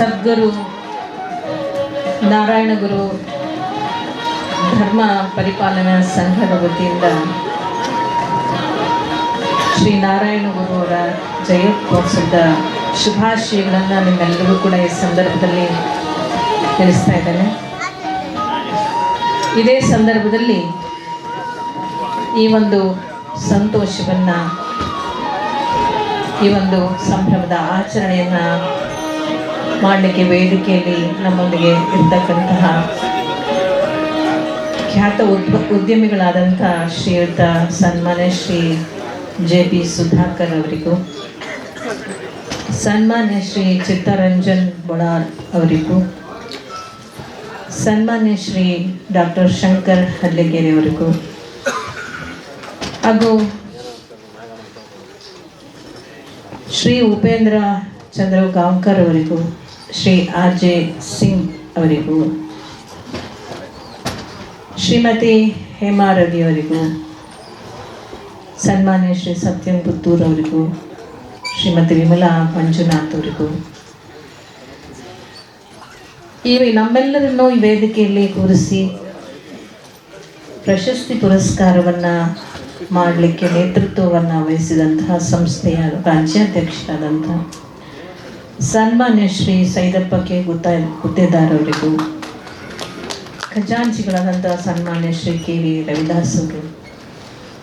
ಸದ್ಗುರು ನಾರಾಯಣಗುರು ಧರ್ಮ ಪರಿಪಾಲನಾ ಸಂಘದ ವತಿಯಿಂದ ಶ್ರೀ ನಾರಾಯಣ ಗುರು ಅವರ ಜಯೋತ್ಸವದ ಶುಭಾಶಯಗಳನ್ನು ನಿಮ್ಮೆಲ್ಲರಿಗೂ ಕೂಡ ಈ ಸಂದರ್ಭದಲ್ಲಿ ತಿಳಿಸ್ತಾ ಇದ್ದೇನೆ. ಇದೇ ಸಂದರ್ಭದಲ್ಲಿ ಈ ಒಂದು ಸಂತೋಷವನ್ನು, ಈ ಒಂದು ಸಂಭ್ರಮದ ಆಚರಣೆಯನ್ನು ಮಾಡಲಿಕ್ಕೆ ವೇದಿಕೆಯಲ್ಲಿ ನಮ್ಮೊಂದಿಗೆ ಇರ್ತಕ್ಕಂತಹ ಖ್ಯಾತ ಉದ್ವ ಉದ್ಯಮಿಗಳಾದಂಥ ಶ್ರೀಯುತ ಸನ್ಮಾನ್ಯ ಶ್ರೀ ಜೆ ಪಿ ಸುಧಾಕರ್ ಅವರಿಗೂ, ಸನ್ಮಾನ್ಯ ಶ್ರೀ ಚಿತ್ತರಂಜನ್ ಬೊಳಾರ್ ಅವರಿಗೂ, ಸನ್ಮಾನ್ಯ ಶ್ರೀ ಡಾಕ್ಟರ್ ಶಂಕರ್ ಹಲ್ಲಗೆರೆ ಅವರಿಗೂ ಹಾಗೂ ಶ್ರೀ ಉಪೇಂದ್ರ ಚಂದ್ರ ಗಾಂವ್ಕರ್ ಅವರಿಗೂ ಶ್ರೀ ಆರ್ ಜೆ ಸಿಂಗ್ ಅವರಿಗೂ, ಶ್ರೀಮತಿ ಹೇಮಾ ರವಿ ಅವರಿಗೂ, ಸನ್ಮಾನ್ಯ ಶ್ರೀ ಸತ್ಯಂ ಪುತ್ತೂರ್ ಅವರಿಗೂ, ಶ್ರೀಮತಿ ವಿಮಲಾ ಮಂಜುನಾಥ್ ಅವರಿಗೂ. ಈ ನಮ್ಮೆಲ್ಲರನ್ನೂ ಈ ವೇದಿಕೆಯಲ್ಲಿ ಕೂರಿಸಿ ಪ್ರಶಸ್ತಿ ಪುರಸ್ಕಾರವನ್ನು ಮಾಡಲಿಕ್ಕೆ ನೇತೃತ್ವವನ್ನು ವಹಿಸಿದಂತಹ ಸಂಸ್ಥೆಯ ರಾಜ್ಯಾಧ್ಯಕ್ಷರಾದಂಥ ಸನ್ಮಾನ್ಯ ಶ್ರೀ ಸೈದಪ್ಪ ಕೆ ಗುತ್ತ ಗುತ್ತೇದಾರರಿಗೂ ಖಜಾಂಚಿಗಳಾದಂಥ ಸನ್ಮಾನ್ಯ ಶ್ರೀ ಕೆ ವಿ ರವಿದಾಸ್ ಅವರು,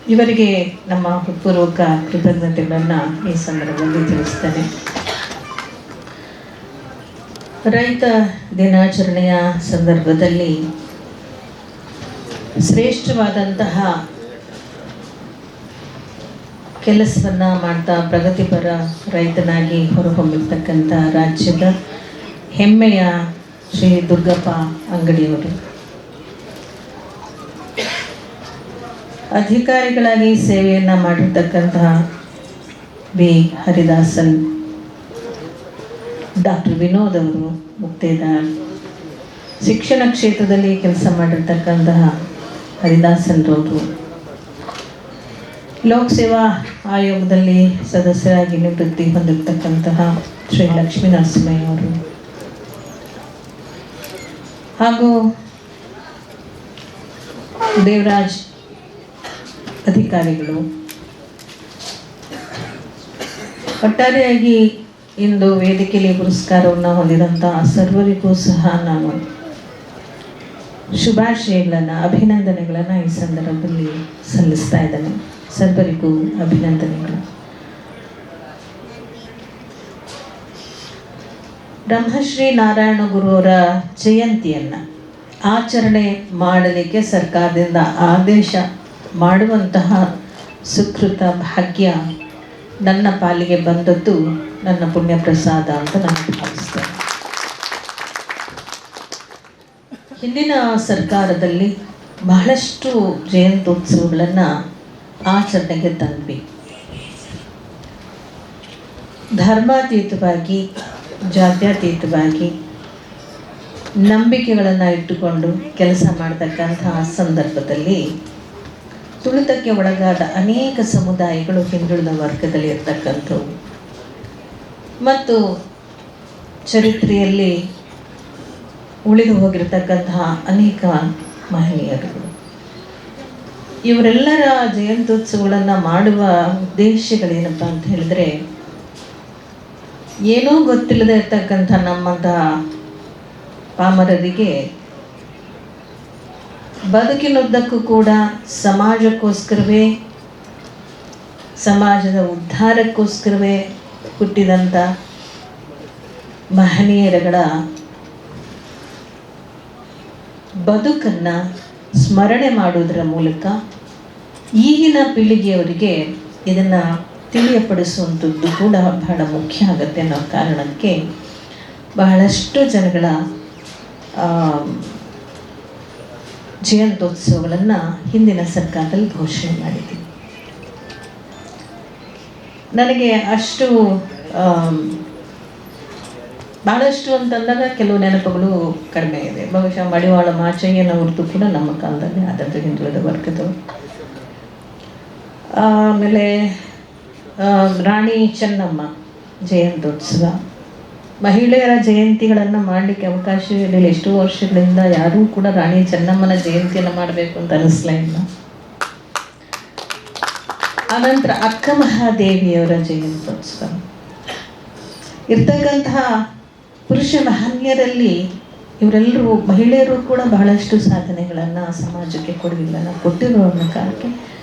ಇವರಿಗೆ ನಮ್ಮ ಹೃತ್ಪೂರ್ವಕ ಕೃತಜ್ಞತೆಗಳನ್ನು ಈ ಸಂದರ್ಭದಲ್ಲಿ ತಿಳಿಸ್ತೇನೆ. ರೈತ ದಿನಾಚರಣೆಯ ಸಂದರ್ಭದಲ್ಲಿ ಶ್ರೇಷ್ಠವಾದಂತಹ ಕೆಲಸವನ್ನು ಮಾಡ್ತಾ ಪ್ರಗತಿಪರ ರೈತನಾಗಿ ಹೊರಹೊಮ್ಮಿರ್ತಕ್ಕಂಥ ರಾಜ್ಯದ ಹೆಮ್ಮೆಯ ಶ್ರೀ ದುರ್ಗಪ್ಪ ಅಂಗಡಿಯವರು. ಅಧಿಕಾರಿಗಳಾಗಿ ಸೇವೆಯನ್ನು ಮಾಡಿರ್ತಕ್ಕಂತಹ ಬಿ. ಹರಿದಾಸನ್ ಡಾಕ್ಟರ್ ವಿನೋದ್ ಅವರು ಮುಕ್ತೇದಾರ್ ಶಿಕ್ಷಣ ಕ್ಷೇತ್ರದಲ್ಲಿ ಕೆಲಸ ಮಾಡಿರ್ತಕ್ಕಂತಹ ಹರಿದಾಸನ್ರವರು ಲೋಕ್ ಸೇವಾ ಆಯೋಗದಲ್ಲಿ ಸದಸ್ಯರಾಗಿ ನಿವೃತ್ತಿ ಹೊಂದಿರತಕ್ಕಂತಹ ಶ್ರೀ ಲಕ್ಷ್ಮೀ ಅವರು. ಹಾಗೂ ದೇವರಾಜ್ ಅಧಿಕಾರಿಗಳು. ಒಟ್ಟಾರೆಯಾಗಿ ಇಂದು ವೇದಿಕೆಯಲ್ಲಿ ಪುರಸ್ಕಾರವನ್ನು ಹೊಂದಿದಂತಹ ಸರ್ವರಿಗೂ ಸಹ ನಾನು ಶುಭಾಶಯಗಳನ್ನು, ಅಭಿನಂದನೆಗಳನ್ನು ಈ ಸಂದರ್ಭದಲ್ಲಿ ಸಲ್ಲಿಸ್ತಾ ಇದ್ದೇನೆ. ಸರ್ವರಿಗೂ ಅಭಿನಂದನೆಗಳು. ಬ್ರಹ್ಮಶ್ರೀ ನಾರಾಯಣ ಗುರುವರ ಜಯಂತಿಯನ್ನು ಆಚರಣೆ ಮಾಡಲಿಕ್ಕೆ ಸರ್ಕಾರದಿಂದ ಆದೇಶ ಮಾಡುವಂತಹ ಸುಕೃತ ಭಾಗ್ಯ ನನ್ನ ಪಾಲಿಗೆ ಬಂದದ್ದು ನನ್ನ ಪುಣ್ಯ ಪ್ರಸಾದ ಅಂತ ನಾನು ಭಾವಿಸ್ತೇನೆ. ಹಿಂದಿನ ಸರ್ಕಾರದಲ್ಲಿ ಬಹಳಷ್ಟು ಜಯಂತ್ಯೋತ್ಸವಗಳನ್ನು ಆಚರಣೆಗೆ ತಂದ್ವಿ. ಧರ್ಮಾತೀತವಾಗಿ, ಜಾತ್ಯತೀತವಾಗಿ ನಂಬಿಕೆಗಳನ್ನು ಇಟ್ಟುಕೊಂಡು ಕೆಲಸ ಮಾಡ್ತಕ್ಕಂತಹ ಸಂದರ್ಭದಲ್ಲಿ ತುಳಿತಕ್ಕೆ ಒಳಗಾದ ಅನೇಕ ಸಮುದಾಯಗಳು ಹಿಂದುಳಿದ ವರ್ಗದಲ್ಲಿ ಇರ್ತಕ್ಕಂಥವು. ಮತ್ತು ಚರಿತ್ರೆಯಲ್ಲಿ ಉಳಿದು ಹೋಗಿರತಕ್ಕಂತಹ ಅನೇಕ ಮಹನೀಯರುಗಳು ಇವರೆಲ್ಲರ ಜಯಂತ್ಯೋತ್ಸವಗಳನ್ನು ಮಾಡುವ ಉದ್ದೇಶಗಳೇನಪ್ಪ ಅಂತ ಹೇಳಿದ್ರೆ, ಏನೂ ಗೊತ್ತಿಲ್ಲದೆ ಇರ್ತಕ್ಕಂಥ ನಮ್ಮಂತಹ ಪಾಮರರಿಗೆ ಬದುಕಿನುದ್ದಕ್ಕೂ ಕೂಡ ಸಮಾಜಕ್ಕೋಸ್ಕರವೇ, ಸಮಾಜದ ಉದ್ಧಾರಕ್ಕೋಸ್ಕರವೇ ಹುಟ್ಟಿದಂಥ ಮಹನೀಯರಗಳ ಬದುಕನ್ನು ಸ್ಮರಣೆ ಮಾಡುವುದರ ಮೂಲಕ ಈಗಿನ ಪೀಳಿಗೆಯವರಿಗೆ ಇದನ್ನು ತಿಳಿಯಪಡಿಸುವಂಥದ್ದು ಕೂಡ ಬಹಳ ಮುಖ್ಯ ಆಗುತ್ತೆ ಅನ್ನೋ ಕಾರಣಕ್ಕೆ ಬಹಳಷ್ಟು ಜನಗಳ ಜಯಂತ್ಯೋತ್ಸವಗಳನ್ನು ಹಿಂದಿನ ಸರ್ಕಾರದಲ್ಲಿ ಘೋಷಣೆ ಮಾಡಿದೆ. ನನಗೆ ಅಷ್ಟು ಬಹಳಷ್ಟು ಅಂತಂದಾಗ ಕೆಲವು ನೆನಪುಗಳು ಕಡಿಮೆ ಇದೆ. ಬಹುಶಃ ಮಡಿವಾಳ ಮಾಚಯ್ಯನವ್ರದ್ದು ಕೂಡ ನಮ್ಮ ಕಾಲದಲ್ಲಿ ಆದದ್ದು ಹಿಂದುಳಿದ ವರ್ಗದವರು. ಆಮೇಲೆ ರಾಣಿ ಚೆನ್ನಮ್ಮ ಜಯಂತ್ಯೋತ್ಸವ. ಮಹಿಳೆಯರ ಜಯಂತಿಗಳನ್ನು ಮಾಡಲಿಕ್ಕೆ ಅವಕಾಶ ಇರಲಿಲ್ಲ. ಎಷ್ಟೋ ವರ್ಷಗಳಿಂದ ಯಾರೂ ಕೂಡ ರಾಣಿ ಚೆನ್ನಮ್ಮನ ಜಯಂತಿಯನ್ನು ಮಾಡಬೇಕು ಅಂತ ಅನಿಸ್ಲೇ ಇಲ್ಲ. ಆನಂತರ ಅಕ್ಕ ಮಹಾದೇವಿಯವರ ಜಯಂತ್ಯೋತ್ಸವ. ಇರ್ತಕ್ಕಂತಹ ಪುರುಷ ಮಹನ್ಯರಲ್ಲಿ ಇವರೆಲ್ಲರೂ, ಮಹಿಳೆಯರು ಕೂಡ ಬಹಳಷ್ಟು ಸಾಧನೆಗಳನ್ನು ಸಮಾಜಕ್ಕೆ ಕೊಡುಗೆಗಳನ್ನು ಕೊಟ್ಟಿರುವ ಕಾರಣಕ್ಕೆ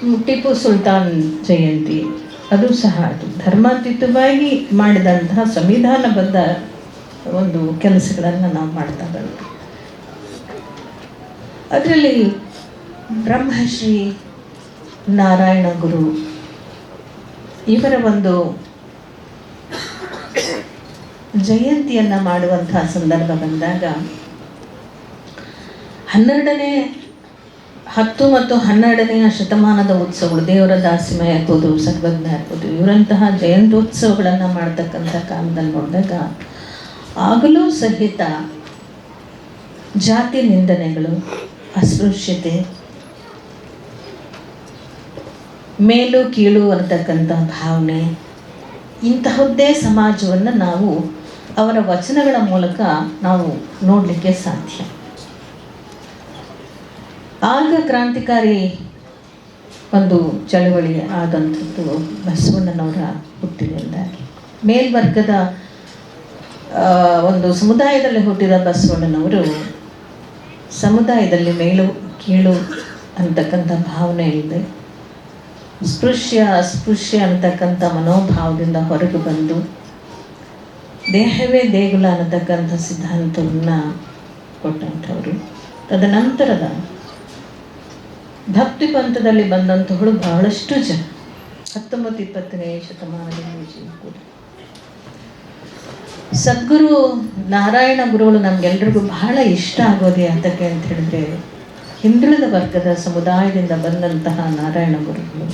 ಟಿಪ್ಪು ಸುಲ್ತಾನ್ ಜಯಂತಿ, ಅದು ಸಹ ಅದು. ಧರ್ಮಾತೀತವಾಗಿ ಮಾಡಿದಂತಹ ಸಂವಿಧಾನಬದ್ಧ ಒಂದು ಕೆಲಸಗಳನ್ನು ನಾವು ಮಾಡ್ತಾ ಬಂದ್ವಿ. ಅದರಲ್ಲಿ ಬ್ರಹ್ಮಶ್ರೀ, ನಾರಾಯಣ ಗುರು ಇವರ ಒಂದು ಜಯಂತಿಯನ್ನು ಮಾಡುವಂತಹ ಸಂದರ್ಭ ಬಂದಾಗ ಹನ್ನೆರಡನೇ ಹತ್ತು ಮತ್ತು ಹನ್ನೆರಡನೆಯ ಶತಮಾನದ ಉತ್ಸವಗಳು, ದೇವರ ದಾಸಿಮಯ ಇರ್ಬೋದು ಸರ್ವಜ್ಞ ಇರ್ಬೋದು ಇವರಂತಹ ಜಯಂತ್ಯೋತ್ಸವಗಳನ್ನು ಮಾಡ್ತಕ್ಕಂಥ ಕಾಲದಲ್ಲಿ ನೋಡಿದಾಗ ಆಗಲೂ ಸಹಿತ ಜಾತಿ ನಿಂದನೆಗಳು, ಅಸ್ಪೃಶ್ಯತೆ, ಮೇಲು ಕೀಳು ಅಂತಕ್ಕಂಥ ಭಾವನೆ, ಇಂತಹದ್ದೇ ಸಮಾಜವನ್ನು ನಾವು ಅವರ ವಚನಗಳ ಮೂಲಕ ನಾವು ನೋಡಲಿಕ್ಕೆ ಸಾಧ್ಯ. ಆಗ ಕ್ರಾಂತಿಕಾರಿ ಒಂದು ಚಳವಳಿ ಆದಂಥದ್ದು ಬಸವಣ್ಣನವರ ಹುಟ್ಟಿನಿಂದಾಗಿ. ಮೇಲ್ವರ್ಗದ ಒಂದು ಸಮುದಾಯದಲ್ಲಿ ಹುಟ್ಟಿದ ಬಸವಣ್ಣನವರು ಸಮುದಾಯದಲ್ಲಿ ಮೇಲು, ಕೀಳು ಅಂತಕ್ಕಂಥ ಭಾವನೆ ಇದೆ. ಸ್ಪೃಶ್ಯ, ಅಸ್ಪೃಶ್ಯ ಅಂತಕ್ಕಂಥ ಮನೋಭಾವದಿಂದ ಹೊರಗೆ ಬಂದು ದೇಹವೇ ದೇಗುಲ ಅನ್ನತಕ್ಕಂಥ ಸಿದ್ಧಾಂತವನ್ನು ಕೊಟ್ಟಂಥವರು. ತದನಂತರದ ಭಕ್ತಿ ಪಂಥದಲ್ಲಿ ಬಂದಂಥವಳು ಬಹಳಷ್ಟು ಜನ. ಹತ್ತೊಂಬತ್ತು ಇಪ್ಪತ್ತನೇ ಶತಮಾನದಲ್ಲಿ ಕೂಡ ಸದ್ಗುರು ನಾರಾಯಣ ಗುರುಗಳು ನಮ್ಗೆಲ್ರಿಗೂ ಬಹಳ ಇಷ್ಟ ಆಗೋದೆ ಅಂತಕ್ಕೆ ಅಂತ ಹೇಳಿದ್ರೆ ಹಿಂದುಳಿದ ವರ್ಗದ ಸಮುದಾಯದಿಂದ ಬಂದಂತಹ ನಾರಾಯಣ ಗುರುಗಳು,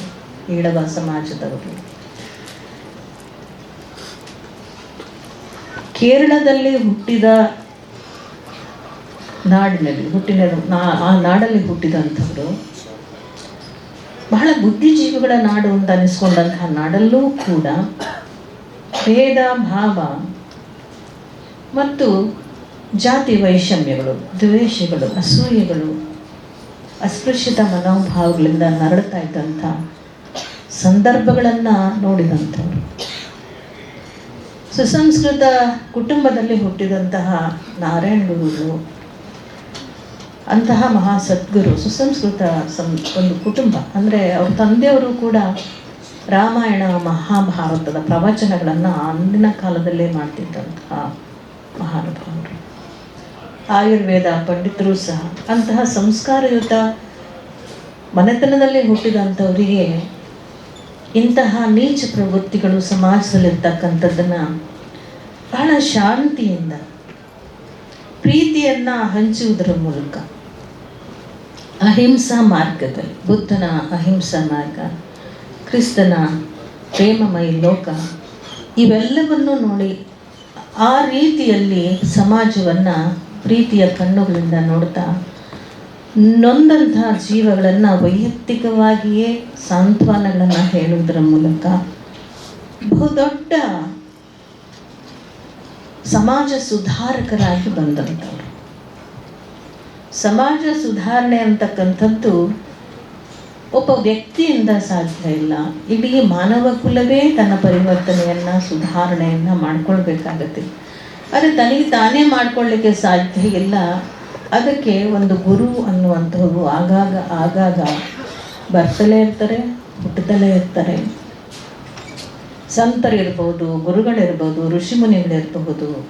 ಈಳವ ಸಮಾಜದವರು. ಕೇರಳದಲ್ಲಿ ಹುಟ್ಟಿದ ನಾಡಿನಲ್ಲಿ ಹುಟ್ಟಿನ ನಾ- ಆ ನಾಡಲ್ಲಿ ಹುಟ್ಟಿದಂಥವರು ಬಹಳ ಬುದ್ಧಿಜೀವಿಗಳ ನಾಡು ಅಂತ ಅನಿಸ್ಕೊಂಡಂತಹ ನಾಡಲ್ಲೂ ಕೂಡ ಭೇದ, ಭಾವ ಮತ್ತು ಜಾತಿ ವೈಷಮ್ಯಗಳು, ದ್ವೇಷಗಳು, ಅಸೂಯೆಗಳು, ಅಸ್ಪೃಶ್ಯತ ಮನೋಭಾವಗಳಿಂದ ನರಳ್ತಾ ಇದ್ದಂಥ ಸಂದರ್ಭಗಳನ್ನು ನೋಡಿದಂಥವ್ರು. ಸುಸಂಸ್ಕೃತ ಕುಟುಂಬದಲ್ಲಿ ಹುಟ್ಟಿದಂತಹ ನಾರಾಯಣ ಗುರುಗಳು ಅಂತಹ ಮಹಾ ಸದ್ಗುರು, ಸುಸಂಸ್ಕೃತ ಸಂ, ಒಂದು ಕುಟುಂಬ. ಅಂದರೆ ಅವ್ರ ತಂದೆಯವರು ಕೂಡ ರಾಮಾಯಣ ಮಹಾಭಾರತದ ಪ್ರವಚನಗಳನ್ನು ಅಂದಿನ ಕಾಲದಲ್ಲೇ ಮಾಡ್ತಿದ್ದಂತಹ ಮಹಾನುಭಾವರು. ಆಯುರ್ವೇದ ಪಂಡಿತರು ಸಹ ಅಂತಹ ಸಂಸ್ಕಾರಯುತ ಮನೆತನದಲ್ಲಿ ಹುಟ್ಟಿದಂಥವರಿಗೆ ಇಂತಹ ನೀಚ ಪ್ರವೃತ್ತಿಗಳು ಸಮಾಜದಲ್ಲಿರ್ತಕ್ಕಂಥದ್ದನ್ನು ಬಹಳ ಶಾಂತಿಯಿಂದ, ಪ್ರೀತಿಯನ್ನು ಹಂಚುವುದರ ಮೂಲಕ ಅಹಿಂಸಾ ಮಾರ್ಗದಲ್ಲಿ, ಬುದ್ಧನ ಅಹಿಂಸಾ ಮಾರ್ಗ, ಕ್ರಿಸ್ತನ ಪ್ರೇಮಮಯ ಲೋಕ, ಇವೆಲ್ಲವನ್ನು ನೋಡಿ ಆ ರೀತಿಯಲ್ಲಿ ಸಮಾಜವನ್ನು ಪ್ರೀತಿಯ ಕಣ್ಣುಗಳಿಂದ ನೋಡ್ತಾ ನೊಂದಂತಹ ಜೀವಗಳನ್ನು ವೈಯಕ್ತಿಕವಾಗಿಯೇ ಸಾಂತ್ವನಗಳನ್ನು ಹೇಳುವುದರ ಮೂಲಕ ಬಹುದೊಡ್ಡ ಸಮಾಜ ಸುಧಾರಕರಾಗಿ ಬಂದಂಥವ್ರು. ಸಮಾಜ ಸುಧಾರಣೆ ಅಂತಕ್ಕಂಥದ್ದು ಒಬ್ಬ ವ್ಯಕ್ತಿಯಿಂದ ಸಾಧ್ಯ ಇಲ್ಲ. ಇಡೀ ಮಾನವ ಕುಲವೇ ತನ್ನ ಪರಿವರ್ತನೆಯನ್ನು, ಸುಧಾರಣೆಯನ್ನು ಮಾಡ್ಕೊಳ್ಬೇಕಾಗತ್ತೆ. ಆದರೆ ತನಗೆ ತಾನೇ ಮಾಡ್ಕೊಳ್ಳಿಕ್ಕೆ ಸಾಧ್ಯ ಇಲ್ಲ. ಅದಕ್ಕೆ ಒಂದು ಗುರು ಅನ್ನುವಂಥವ್ರು ಆಗಾಗ ಆಗಾಗ ಬರ್ತಲೇ ಇರ್ತಾರೆ ಹುಟ್ಟುತ್ತಲೇ ಇರ್ತಾರೆ. ಸಂತರಿರ್ಬೋದು, ಗುರುಗಳಿರ್ಬೋದು ಋಷಿಮುನಿಗಳಿರಬಹುದು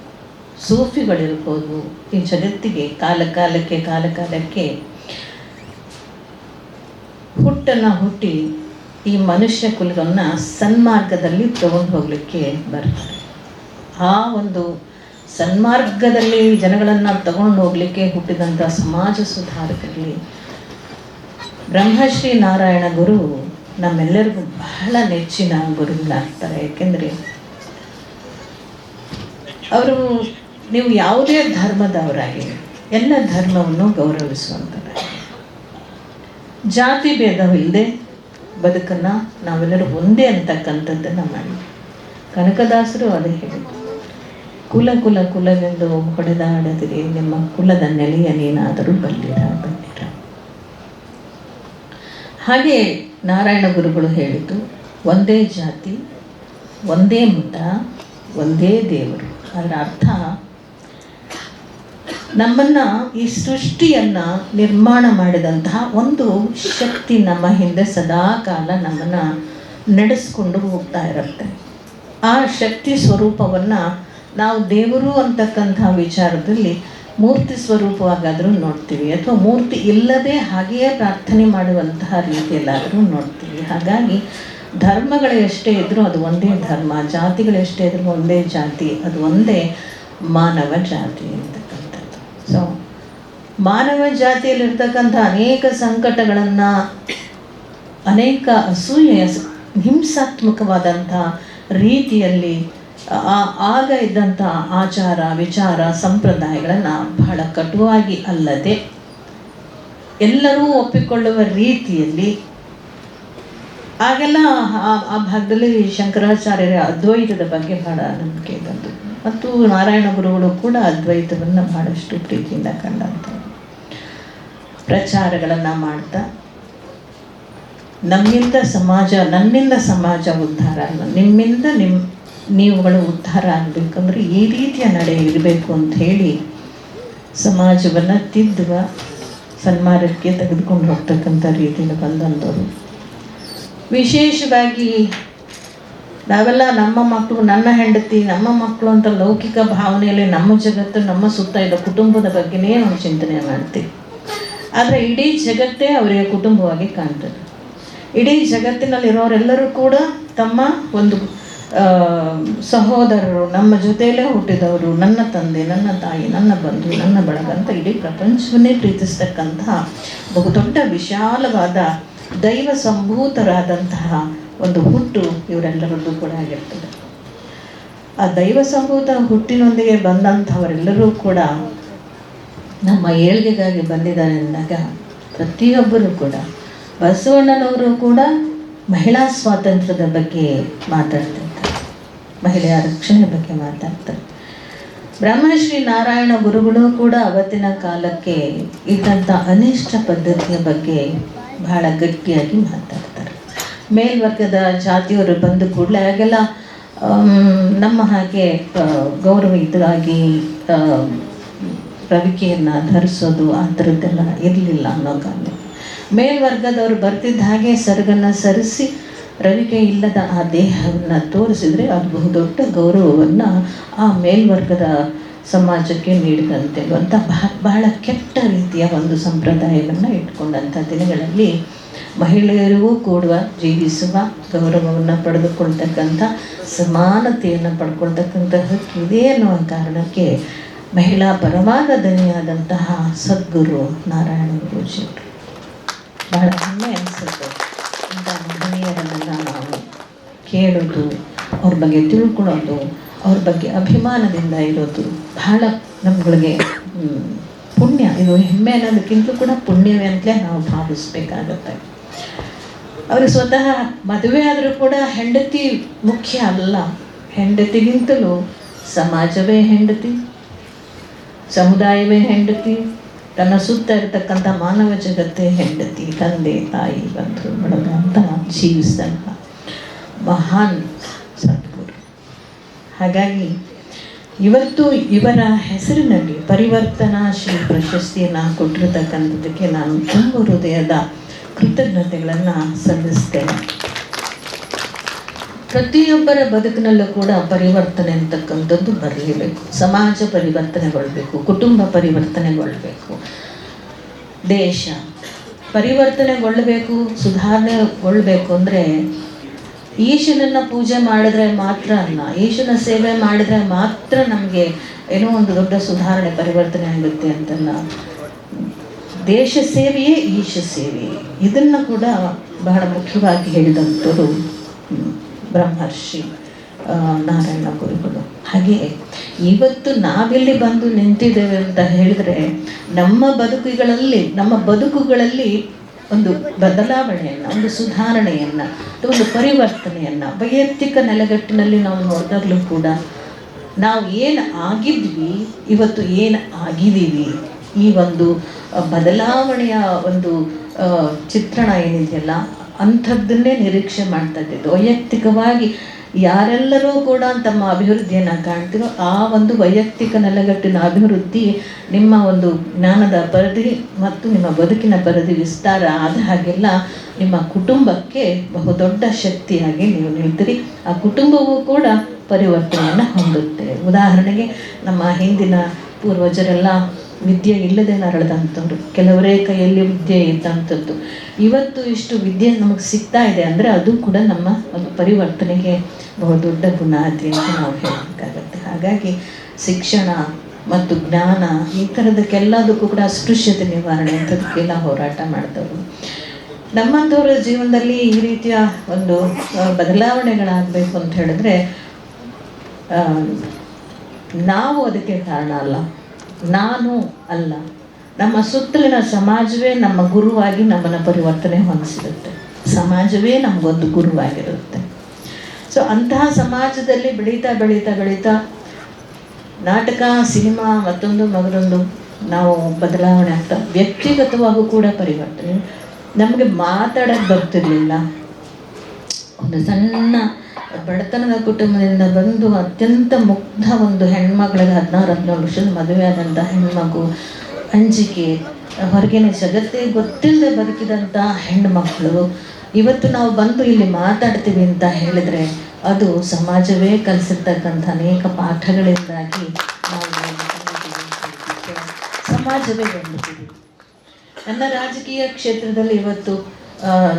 ಸೂಫಿಗಳಿರ್ಬೋದು. ಈ ಜಗತ್ತಿಗೆ ಕಾಲ ಕಾಲಕ್ಕೆ ಕಾಲ ಕಾಲಕ್ಕೆ ಹುಟ್ಟನ್ನು ಹುಟ್ಟಿ ಈ ಮನುಷ್ಯ ಕುಲವನ್ನು ಸನ್ಮಾರ್ಗದಲ್ಲಿ ತಗೊಂಡು ಹೋಗಲಿಕ್ಕೆ ಬರ್ತಾರೆ ಆ ಒಂದು ಸನ್ಮಾರ್ಗದಲ್ಲಿ ಜನಗಳನ್ನು ತಗೊಂಡು ಹೋಗಲಿಕ್ಕೆ ಹುಟ್ಟಿದಂಥ ಸಮಾಜ ಸುಧಾರಕರಲ್ಲಿ ಬ್ರಹ್ಮಶ್ರೀ ನಾರಾಯಣ ಗುರು ನಮ್ಮೆಲ್ಲರಿಗೂ ಬಹಳ ನೆಚ್ಚಿನ ಗುರುಗಳಾಗ್ತಾರೆ. ಯಾಕೆಂದರೆ, ಅವರು ನೀವು ಯಾವುದೇ ಧರ್ಮದವರಾಗಿ ಎಲ್ಲ ಧರ್ಮವನ್ನು ಗೌರವಿಸುವಂಥದ್ದು ಜಾತಿ ಭೇದವಿಲ್ಲದೆ ಬದುಕನ್ನು ನಾವೆಲ್ಲರೂ ಒಂದೇ ಅಂತಕ್ಕಂಥದ್ದನ್ನು ಮಾಡಿ ಕನಕದಾಸರು ಅದೇ ಹೇಳಿದ್ರು. ಕುಲ ಕುಲ ಕುಲವೆಂದು ಹೊಡೆದಾಡದಿರಿ ನಿಮ್ಮ ಕುಲದ ನೆಲೆಯ ನೀನಾದರೂ ಬಲ್ಲಿರ ಬಲ್ಲಿರ. ಹಾಗೆ ನಾರಾಯಣ ಗುರುಗಳು ಹೇಳಿದ್ದು, ಒಂದೇ ಜಾತಿ, ಒಂದೇ ಮತ, ಒಂದೇ ದೇವರು. ಅದರ ಅರ್ಥ ನಮ್ಮನ್ನು ಈ ಸೃಷ್ಟಿಯನ್ನು ನಿರ್ಮಾಣ ಮಾಡಿದಂತಹ ಒಂದು ಶಕ್ತಿ ನಮ್ಮ ಹಿಂದೆ ಸದಾ ಕಾಲ ನಮ್ಮನ್ನು ನಡೆಸ್ಕೊಂಡು ಹೋಗ್ತಾ ಇರುತ್ತೆ. ಆ ಶಕ್ತಿ ಸ್ವರೂಪವನ್ನು ನಾವು ದೇವರು ಅಂತಕ್ಕಂಥ ವಿಚಾರದಲ್ಲಿ ಮೂರ್ತಿ ಸ್ವರೂಪವಾಗಾದರೂ ನೋಡ್ತೀವಿ. ಅಥವಾ ಮೂರ್ತಿ ಇಲ್ಲದೆ ಹಾಗೆಯೇ ಪ್ರಾರ್ಥನೆ ಮಾಡುವಂತಹ ರೀತಿಯಲ್ಲಾದರೂ ನೋಡ್ತೀವಿ. ಹಾಗಾಗಿ ಧರ್ಮಗಳು ಎಷ್ಟೇ ಇದ್ದರೂ ಅದು ಒಂದೇ ಧರ್ಮ. ಜಾತಿಗಳು ಎಷ್ಟೇ ಇದ್ದರೂ ಒಂದೇ ಜಾತಿ. ಅದು ಒಂದೇ ಮಾನವ ಜಾತಿ ಅಂತಕ್ಕಂಥದ್ದು ಸೊ ಮಾನವ ಜಾತಿಯಲ್ಲಿರ್ತಕ್ಕಂಥ ಅನೇಕ ಸಂಕಟಗಳನ್ನು, ಅನೇಕ ಅಸೂಯೆ ಹಿಂಸಾತ್ಮಕವಾದಂಥ ರೀತಿಯಲ್ಲಿ ಆಗ ಇದ್ದಂಥ ಆಚಾರ, ವಿಚಾರ, ಸಂಪ್ರದಾಯಗಳನ್ನು ಬಹಳ ಕಟುವಾಗಿ ಅಲ್ಲದೆ, ಎಲ್ಲರೂ ಒಪ್ಪಿಕೊಳ್ಳುವ ರೀತಿಯಲ್ಲಿ ಆಗೆಲ್ಲ ಆ- ಭಾಗದಲ್ಲಿ ಶಂಕರಾಚಾರ್ಯರ ಅದ್ವೈತದ ಬಗ್ಗೆ ಬಹಳ ನಂಬಿಕೆ ಇದ್ದದ್ದು ಮತ್ತು ನಾರಾಯಣ ಗುರುಗಳು ಕೂಡ ಅದ್ವೈತವನ್ನು ಬಹಳಷ್ಟು ಪ್ರೀತಿಯಿಂದ ಕಂಡಂಥವ್ರು ಪ್ರಚಾರಗಳನ್ನು ಮಾಡ್ತಾ, ನಮ್ಮಿಂದ ಸಮಾಜ, ನನ್ನಿಂದ ಸಮಾಜ ಉದ್ಧಾರ ಅಲ್ಲ ನಿಮ್ಮಿಂದ ನಿಮ್ಮ ನೀವುಗಳು ಉದ್ಧಾರ ಆಗಬೇಕಂದ್ರೆ ಈ ರೀತಿಯ ನಡೆ ಇರಬೇಕು ಅಂತ ಹೇಳಿ ಸಮಾಜವನ್ನು ತಿದ್ದುವ ಸನ್ಮಾರ್ಗಕ್ಕೆ ತೆಗೆದುಕೊಂಡು ಹೋಗ್ತಕ್ಕಂಥ ರೀತಿಯಲ್ಲಿ ಬಂದಂಥವ್ರು. ವಿಶೇಷವಾಗಿ ನಾವೆಲ್ಲ ನಮ್ಮ ಮಕ್ಕಳು, ನನ್ನ ಹೆಂಡತಿ, ನಮ್ಮ ಮಕ್ಕಳು ಅಂತ ಲೌಕಿಕ ಭಾವನೆಯಲ್ಲಿ ನಮ್ಮ ಜಗತ್ತು, ನಮ್ಮ ಸುತ್ತ ಇದ್ದ ಕುಟುಂಬದ ಬಗ್ಗೆನೇ ನಾವು ಚಿಂತನೆ ಮಾಡ್ತೀವಿ. ಆದರೆ ಇಡೀ ಜಗತ್ತೇ ಅವರಿಗೆ ಕುಟುಂಬವಾಗಿ ಕಾಣ್ತದೆ. ಇಡೀ ಜಗತ್ತಿನಲ್ಲಿರೋರೆಲ್ಲರೂ ಕೂಡ ತಮ್ಮ ಒಂದು ಸಹೋದರರು, ನಮ್ಮ ಜೊತೆಯಲ್ಲೇ ಹುಟ್ಟಿದವರು, ನನ್ನ ತಂದೆ, ನನ್ನ ತಾಯಿ, ನನ್ನ ಬಂಧು, ನನ್ನ ಬಳಗ ಅಂತ ಇಡೀ ಪ್ರಪಂಚವನ್ನೇ ಪ್ರೀತಿಸ್ತಕ್ಕಂತಹ ಬಹುದೊಡ್ಡ ವಿಶಾಲವಾದ ದೈವ ಸಂಭೂತರಾದಂತಹ ಒಂದು ಹುಟ್ಟು ಇವರೆಲ್ಲರದ್ದು ಕೂಡ ಆಗಿರ್ತದೆ. ಆ ದೈವ ಸಂಭೂತ ಹುಟ್ಟಿನೊಂದಿಗೆ ಬಂದಂಥವರೆಲ್ಲರೂ ಕೂಡ ನಮ್ಮ ಏಳ್ಗೆಗಾಗಿ ಬಂದಿದ್ದಾರೆ ಅಂದಾಗ ಪ್ರತಿಯೊಬ್ಬರೂ ಕೂಡ ಬಸವಣ್ಣನವರು ಕೂಡ ಮಹಿಳಾ ಸ್ವಾತಂತ್ರ್ಯದ ಬಗ್ಗೆ ಮಾತಾಡ್ತಿರ್ತಾರೆ. ಮಹಿಳೆಯ ರಕ್ಷಣೆ ಬಗ್ಗೆ ಮಾತಾಡ್ತಾರೆ. ಬ್ರಹ್ಮಶ್ರೀ ನಾರಾಯಣ ಗುರುಗಳು ಕೂಡ ಅವತ್ತಿನ ಕಾಲಕ್ಕೆ ಇದ್ದಂಥ ಅನಿಷ್ಟ ಪದ್ಧತಿಯ ಬಗ್ಗೆ ಬಹಳ ಗಟ್ಟಿಯಾಗಿ ಮಾತಾಡ್ತಾರೆ. ಮೇಲ್ವರ್ಗದ ಜಾತಿಯವರು ಬಂದ ಕೂಡಲೇ ಆಗೆಲ್ಲ ನಮ್ಮ ಹಾಗೆ ಗೌರವಿತರಾಗಿ ರವಿಕೆಯನ್ನು ಧರಿಸೋದು ಆ ಥರದ್ದೆಲ್ಲ ಇರಲಿಲ್ಲ ಅನ್ನೋ ಕಾರಣ. ಮೇಲ್ವರ್ಗದವರು ಬರ್ತಿದ್ದ ಹಾಗೆ ಸರ್ಗನ್ನ ಸರಿಸಿ, ರವಿಕೆ ಇಲ್ಲದ ಆ ದೇಹವನ್ನು ತೋರಿಸಿದರೆ ಅದು ಬಹುದೊಡ್ಡ ಗೌರವವನ್ನು ಆ ಮೇಲ್ವರ್ಗದ ಸಮಾಜಕ್ಕೆ ನೀಡಿದಂತೆ. ಅಂತ ಬಹ, ಬಹಳ ಕೆಟ್ಟ ರೀತಿಯ ಒಂದು ಸಂಪ್ರದಾಯವನ್ನು ಇಟ್ಕೊಂಡಂಥ ದಿನಗಳಲ್ಲಿ ಮಹಿಳೆಯರಿಗೂ ಕೂಡ ಜೀವಿಸುವ, ಗೌರವವನ್ನು ಪಡೆದುಕೊಳ್ತಕ್ಕಂಥ, ಸಮಾನತೆಯನ್ನು ಪಡ್ಕೊಳ್ತಕ್ಕಂಥ ಇದೆ ಅನ್ನುವ ಕಾರಣಕ್ಕೆ ಮಹಿಳಾ ಪರವಾದ ದನಿಯಾದಂತಹ ಸದ್ಗುರು ನಾರಾಯಣ ಗುರುಜಿಯವರು ಬಹಳ ಹೆಮ್ಮೆ ಅನಿಸುತ್ತೆ. ಇಂಥ ಮಹನೀಯರನ್ನೆಲ್ಲ ನಾವು ಕೇಳೋದು, ಅವ್ರ ಬಗ್ಗೆ ತಿಳ್ಕೊಳ್ಳೋದು, ಅವ್ರ ಬಗ್ಗೆ ಅಭಿಮಾನದಿಂದ ಇರೋದು ಬಹಳ ನಮ್ಗಳಿಗೆ ಪುಣ್ಯ. ಇದು ಹೆಮ್ಮೆ ಅನ್ನೋದಕ್ಕಿಂತ ಕೂಡ ಪುಣ್ಯವೇ ಅಂತಲೇ ನಾವು ಭಾವಿಸ್ಬೇಕಾಗತ್ತೆ. ಅವ್ರಿಗೆ ಸ್ವತಃ ಮದುವೆ ಆದರೂ ಕೂಡ ಹೆಂಡತಿ ಮುಖ್ಯ ಅಲ್ಲ. ಹೆಂಡತಿಗಿಂತಲೂ ಸಮಾಜವೇ ಹೆಂಡತಿ, ಸಮುದಾಯವೇ ಹೆಂಡತಿ, ತನ್ನ ಸುತ್ತ ಇರತಕ್ಕಂಥ ಮಾನವ ಜಗತ್ತೇ ಹೆಂಡತಿ, ತಂದೆ, ತಾಯಿ, ಬಂಧು ಬಳಗ ಅಂತ ಜೀವಿಸಿದಂಥ ಮಹಾನ್ ಸದ್ಗುರು. ಹಾಗಾಗಿ ಇವತ್ತು ಇವರ ಹೆಸರಿನಲ್ಲಿ ಪರಿವರ್ತನಾ ಶ್ರೀ ಪ್ರಶಸ್ತಿಯನ್ನು ಕೊಟ್ಟಿರತಕ್ಕಂಥದ್ದಕ್ಕೆ ನಾನು ತುಂಬ ಹೃದಯದ ಕೃತಜ್ಞತೆಗಳನ್ನು ಸಲ್ಲಿಸ್ತೇನೆ. ಪ್ರತಿಯೊಬ್ಬರ ಬದುಕಿನಲ್ಲೂ ಕೂಡ ಪರಿವರ್ತನೆ ಅಂತಕ್ಕಂಥದ್ದು ಬರಲೇಬೇಕು. ಸಮಾಜ ಪರಿವರ್ತನೆಗೊಳ್ಬೇಕು, ಕುಟುಂಬ ಪರಿವರ್ತನೆಗೊಳ್ಬೇಕು, ದೇಶ ಪರಿವರ್ತನೆಗೊಳ್ಳಬೇಕು, ಸುಧಾರಣೆಗೊಳ್ಬೇಕು ಅಂದರೆ ಈಶನನ್ನು ಪೂಜೆ ಮಾಡಿದ್ರೆ ಮಾತ್ರ ಅಲ್ಲ, ಈಶನ ಸೇವೆ ಮಾಡಿದ್ರೆ ಮಾತ್ರ ನಮಗೆ ಏನೋ ಒಂದು ದೊಡ್ಡ ಸುಧಾರಣೆ, ಪರಿವರ್ತನೆ ಆಗುತ್ತೆ ಅಂತಲ್ಲ ದೇಶ ಸೇವೆಯೇ ಈಶ ಸೇವೆ. ಇದನ್ನು ಕೂಡ ಬಹಳ ಮುಖ್ಯವಾಗಿ ಹೇಳಿದಂಥದ್ದು ಬ್ರಹ್ಮರ್ಷಿ ನಾರಾಯಣ ಗುರುಗಳು. ಹಾಗೆ ಇವತ್ತು ನಾವಿಲ್ಲಿ ಬಂದು ನಿಂತಿದ್ದೇವೆ ಅಂತ ಹೇಳಿದ್ರೆ ನಮ್ಮ ಬದುಕುಗಳಲ್ಲಿ ನಮ್ಮ ಬದುಕುಗಳಲ್ಲಿ ಒಂದು ಬದಲಾವಣೆಯನ್ನು, ಒಂದು ಸುಧಾರಣೆಯನ್ನು ಒಂದು ಪರಿವರ್ತನೆಯನ್ನು, ವೈಯಕ್ತಿಕ ನೆಲೆಗಟ್ಟಿನಲ್ಲಿ ನಾವು ನೋಡಿದಾಗ್ಲೂ ಕೂಡ ನಾವು ಏನು ಆಗಿದ್ವಿ, ಇವತ್ತು ಏನು ಆಗಿದ್ದೀವಿ ಈ ಒಂದು ಬದಲಾವಣೆಯ ಒಂದು ಚಿತ್ರಣ ಏನಿದೆಯಲ್ಲ, ಅಂಥದ್ದನ್ನೇ ನಿರೀಕ್ಷೆ ಮಾಡ್ತಾ ಇದ್ದಿದ್ದು. ವೈಯಕ್ತಿಕವಾಗಿ ಯಾರೆಲ್ಲರೂ ಕೂಡ ತಮ್ಮ ಅಭಿವೃದ್ಧಿಯನ್ನು ಕಾಣ್ತಿರೋ ಆ ಒಂದು ವೈಯಕ್ತಿಕ ನೆಲೆಗಟ್ಟಿನ ಅಭಿವೃದ್ಧಿ ನಿಮ್ಮ ಒಂದು ಜ್ಞಾನದ ಪರಿಧಿ ಮತ್ತು ನಿಮ್ಮ ಬದುಕಿನ ಪರಿಧಿ ವಿಸ್ತಾರ ಆದ ಹಾಗೆಲ್ಲ ನಿಮ್ಮ ಕುಟುಂಬಕ್ಕೆ ಬಹುದೊಡ್ಡ ಶಕ್ತಿಯಾಗಿ ನೀವು ನಿಲ್ತೀರಿ. ಆ ಕುಟುಂಬವೂ ಕೂಡ ಪರಿವರ್ತನೆಯನ್ನು ಹೊಂದುತ್ತೆ. ಉದಾಹರಣೆಗೆ ನಮ್ಮ ಹಿಂದಿನ ಪೂರ್ವಜರೆಲ್ಲ ವಿದ್ಯೆ ಇಲ್ಲದೆ ನರಳದಂಥವ್ರು ಕೆಲವರೇ ಕೈಯಲ್ಲಿ ವಿದ್ಯೆ ಇದ್ದಂಥದ್ದು. ಇವತ್ತು ಇಷ್ಟು ವಿದ್ಯೆ ನಮಗೆ ಸಿಗ್ತಾ ಇದೆ ಅಂದರೆ ಅದು ಕೂಡ ನಮ್ಮ ಒಂದು ಪರಿವರ್ತನೆಗೆ ಬಹುದೊಡ್ಡ ಬುನಾದಿ ಅಂತ ನಾವು ಹೇಳಬೇಕಾಗತ್ತೆ. ಹಾಗಾಗಿ ಶಿಕ್ಷಣ ಮತ್ತು ಜ್ಞಾನ ಈ ಥರದಕ್ಕೆಲ್ಲದಕ್ಕೂ ಕೂಡ ಅಸ್ಪೃಶ್ಯತೆ ನಿವಾರಣೆ ಅಂಥದಕ್ಕೆಲ್ಲ ಹೋರಾಟ ಮಾಡಿದವರು. ನಮ್ಮಂಥವ್ರ ಜೀವನದಲ್ಲಿ ಈ ರೀತಿಯ ಒಂದು ಬದಲಾವಣೆಗಳಾಗಬೇಕು ಅಂತ ಹೇಳಿದ್ರೆ ನಾವು ಅದಕ್ಕೆ ಕಾರಣ ಅಲ್ಲ. ನಾನು ಅಲ್ಲ. ನಮ್ಮ ಸುತ್ತಲಿನ ಸಮಾಜವೇ ನಮ್ಮ ಗುರುವಾಗಿ ನಮ್ಮನ್ನು ಪರಿವರ್ತನೆ ಹೊಂದಿಸಿರುತ್ತೆ. ಸಮಾಜವೇ ನಮಗೊಂದು ಗುರುವಾಗಿರುತ್ತೆ. ಸೊ ಅಂತಹ ಸಮಾಜದಲ್ಲಿ ಬೆಳೀತಾ ಬೆಳೀತಾ ಬೆಳೀತಾ ನಾಟಕ, ಸಿನಿಮಾ, ಮತ್ತೊಂದು ಮಗದೊಂದು ನಾವು ಬದಲಾವಣೆ ಆಗ್ತಾ ವ್ಯಕ್ತಿಗತವಾಗೂ ಕೂಡ ಪರಿವರ್ತನೆ. ನಮಗೆ ಮಾತಾಡೋಕ್ಕೆ ಬರ್ತಿರ್ಲಿಲ್ಲ. ಒಂದು ಸಣ್ಣ ಬಡತನದ ಕುಟುಂಬದಿಂದ ಬಂದು ಅತ್ಯಂತ ಮುಗ್ಧ ಒಂದು ಹೆಣ್ಮಗಳಿಗೆ ಹದಿನಾರು, ಹದಿನೇಳು ವರ್ಷದ ಮದುವೆ ಆದಂಥ ಹೆಣ್ಮಗು ಅಂಜಿಕೆ. ಹೊರಗಿನ ಜಗತ್ತೇ ಗೊತ್ತಿಲ್ಲದೆ ಬದುಕಿದಂಥ ಹೆಣ್ಮಕ್ಳು. ಇವತ್ತು ನಾವು ಬಂದು ಇಲ್ಲಿ ಮಾತಾಡ್ತೀವಿ ಅಂತ ಹೇಳಿದ್ರೆ ಅದು ಸಮಾಜವೇ ಕಲಿಸಿರ್ತಕ್ಕಂಥ ಅನೇಕ ಪಾಠಗಳಿಂದಾಗಿ ನಾವು ಸಮಾಜವೇ ಬಂದಿದ್ದೀವಿ. ನನ್ನ ರಾಜಕೀಯ ಕ್ಷೇತ್ರದಲ್ಲಿ ಇವತ್ತು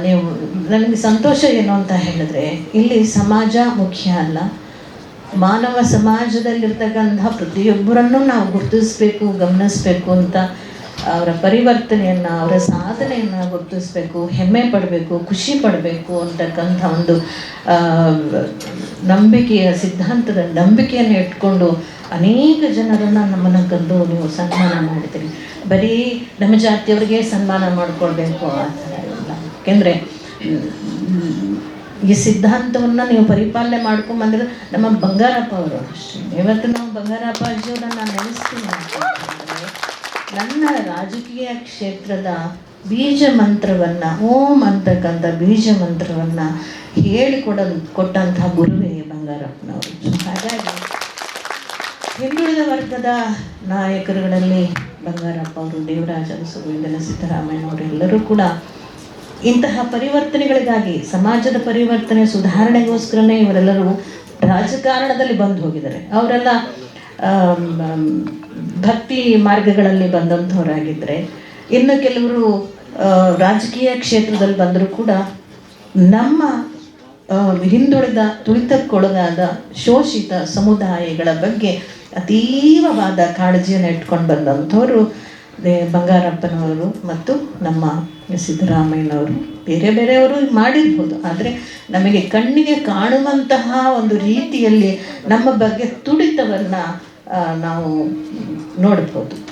ನೀವು, ನನಗೆ ಸಂತೋಷ ಏನು ಅಂತ ಹೇಳಿದ್ರೆ, ಇಲ್ಲಿ ಸಮಾಜ ಮುಖ್ಯ ಅಲ್ಲ. ಮಾನವ ಸಮಾಜದಲ್ಲಿರ್ತಕ್ಕಂತಹ ಪ್ರತಿಯೊಬ್ಬರನ್ನು ನಾವು ಗುರುತಿಸ್ಬೇಕು, ಗಮನಿಸ್ಬೇಕು ಅಂತ ಅವರ ಪರಿವರ್ತನೆಯನ್ನು, ಅವರ ಸಾಧನೆಯನ್ನು ಗುರುತಿಸ್ಬೇಕು, ಹೆಮ್ಮೆ ಪಡಬೇಕು, ಖುಷಿ ಪಡಬೇಕು ಅಂತಕ್ಕಂಥ ಒಂದು ನಂಬಿಕೆಯ ಸಿದ್ಧಾಂತದ ನಂಬಿಕೆಯನ್ನು ಇಟ್ಕೊಂಡು ಅನೇಕ ಜನರನ್ನು ನಮ್ಮನ್ನು ಕಂದು ನೀವು ಸನ್ಮಾನ ಮಾಡ್ತೀರಿ ಬರೀ ನಮ್ಮ ಜಾತಿಯವರಿಗೆ ಸನ್ಮಾನ ಮಾಡಿಕೊಳ್ಬೇಕು ಅಂತ. ಯಾಕೆಂದರೆ, ಈ ಸಿದ್ಧಾಂತವನ್ನು ನೀವು ಪರಿಪಾಲನೆ ಮಾಡ್ಕೊಂಬಂದ್ರೆ ನಮ್ಮ ಬಂಗಾರಪ್ಪ ಅವರು ಅಷ್ಟೇ. ಇವತ್ತು ನಾವು ಬಂಗಾರಪ್ಪ ಅಜ್ಜಿಯವರನ್ನು ನೆನೆಸ್ತೀನಿ ಅಂತಂದ್ರೆ ನನ್ನ ರಾಜಕೀಯ ಕ್ಷೇತ್ರದ ಬೀಜ ಮಂತ್ರವನ್ನು, ಓಂ ಅಂತಕ್ಕಂಥ ಬೀಜ ಮಂತ್ರವನ್ನು ಹೇಳಿಕೊಡ ಕೊಟ್ಟಂತಹ ಗುರುವೇ ಬಂಗಾರಪ್ಪನವರು. ಹಾಗಾಗಿ, ಹಿಂದುಳಿದ ವರ್ಗದ ನಾಯಕರುಗಳಲ್ಲಿ ಬಂಗಾರಪ್ಪ ಅವರು ದೇವರಾಜ ಅರಸು ಸಿದ್ದರಾಮಯ್ಯ ಸಿದ್ದರಾಮಯ್ಯನವರು ಎಲ್ಲರೂ ಕೂಡ ಇಂತಹ ಪರಿವರ್ತನೆಗಳಿಗಾಗಿ, ಸಮಾಜದ ಪರಿವರ್ತನೆ ಸುಧಾರಣೆಗೋಸ್ಕರನೇ ಇವರೆಲ್ಲರೂ ರಾಜಕಾರಣದಲ್ಲಿ ಬಂದು ಹೋಗಿದ್ದಾರೆ. ಅವರೆಲ್ಲ ಭಕ್ತಿ ಮಾರ್ಗಗಳಲ್ಲಿ ಬಂದಂಥವರಾಗಿದ್ದರೆ, ಇನ್ನು ಕೆಲವರು ರಾಜಕೀಯ ಕ್ಷೇತ್ರದಲ್ಲಿ ಬಂದರೂ ಕೂಡ ನಮ್ಮ ಹಿಂದುಳಿದ, ತುಳಿತಕ್ಕೊಳಗಾದ, ಶೋಷಿತ ಸಮುದಾಯಗಳ ಬಗ್ಗೆ ಅತೀವವಾದ ಕಾಳಜಿಯನ್ನು ಇಟ್ಕೊಂಡು ಬಂದಂಥವರು ಬಂಗಾರಪ್ಪನವರು ಮತ್ತು ನಮ್ಮ ಸಿದ್ದರಾಮಯ್ಯನವರು ಬೇರೆ ಬೇರೆಯವರು ಮಾಡಿರ್ಬೋದು, ಆದರೆ ನಮಗೆ ಕಣ್ಣಿಗೆ ಕಾಣುವಂತಹ ಒಂದು ರೀತಿಯಲ್ಲಿ ನಮ್ಮ ಬಗ್ಗೆ ತುಡಿತವನ್ನು ನಾವು ನೋಡ್ಬೋದು.